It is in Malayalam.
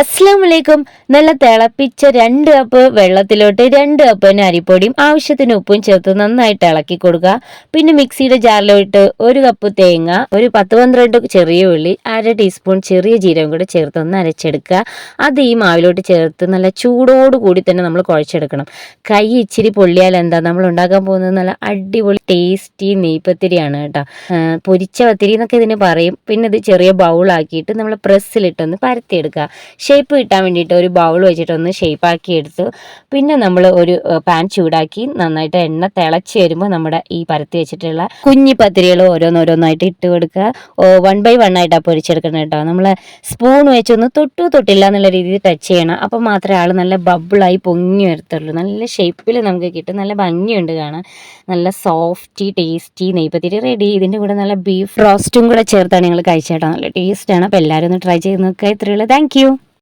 അസ്സാം വലൈക്കും നല്ല തിളപ്പിച്ച രണ്ട് കപ്പ് വെള്ളത്തിലോട്ട് രണ്ട് കപ്പ് തന്നെ അരിപ്പൊടിയും ആവശ്യത്തിന് ഉപ്പും ചേർത്ത് നന്നായിട്ട് ഇളക്കി കൊടുക്കുക. പിന്നെ മിക്സിയുടെ ജാറിലോട്ട് ഒരു കപ്പ് തേങ്ങ ഒരു പത്ത് പന്ത്രണ്ട് ചെറിയ ഉള്ളി അര ടീസ്പൂൺ ചെറിയ ജീരകം കൂടെ ചേർത്ത് ഒന്ന് അരച്ചെടുക്കുക. അത് ഈ മാവിലോട്ട് ചേർത്ത് നല്ല ചൂടോട് കൂടി തന്നെ നമ്മൾ കുഴച്ചെടുക്കണം. കൈ ഇച്ചിരി പൊള്ളിയാൽ എന്താ? നമ്മൾ ഉണ്ടാക്കാൻ പോകുന്നത് നല്ല അടിപൊളി ടേസ്റ്റി നെയ്പത്തിരിയാണ് കേട്ടോ. പൊരിച്ച പത്തിരി എന്നൊക്കെ ഇതിന് പറയും. പിന്നെ ഇത് ചെറിയ ബൗളാക്കിയിട്ട് നമ്മൾ പ്രസ്സിലിട്ടൊന്ന് പരത്തിയെടുക്കുക. ഷേപ്പ് കിട്ടാൻ വേണ്ടിയിട്ട് ഒരു ബൗൾ വെച്ചിട്ടൊന്ന് ഷേപ്പാക്കി എടുത്തു പിന്നെ നമ്മൾ ഒരു പാൻ ചൂടാക്കി നന്നായിട്ട് എണ്ണ തിളച്ച് വരുമ്പോൾ നമ്മുടെ ഈ പരത്തി വെച്ചിട്ടുള്ള കുഞ്ഞി പത്തിരികൾ ഓരോന്നോരോന്നായിട്ട് ഇട്ട് കൊടുക്കുക. വൺ ബൈ വൺ ആയിട്ടാണ് പൊരിച്ചെടുക്കണം കേട്ടോ നമ്മൾ സ്പൂൺ വെച്ചൊന്ന് തൊട്ടു തൊട്ടില്ല എന്നുള്ള രീതിയിൽ ടച്ച് ചെയ്യണം. അപ്പോൾ മാത്രമേ ആൾ നല്ല ബബിളായി പൊങ്ങി വരത്തുള്ളൂ. നല്ല ഷേപ്പിൽ നമുക്ക് കിട്ടും. നല്ല ഭംഗിയുണ്ട് കാണാൻ. നല്ല സോഫ്റ്റി ടേസ്റ്റി നെയ്പത്തിരി റെഡി ഇതിന്റെ കൂടെ നല്ല ബീഫ് റോസ്റ്റും കൂടെ ചേർത്താണ് ഞങ്ങൾ കഴിച്ചേട്ടോ നല്ല ടേസ്റ്റാണ് അപ്പോൾ എല്ലാവരും ഒന്ന് ട്രൈ ചെയ്ത് നോക്കുക. ഇത്രയുള്ളൂ താങ്ക്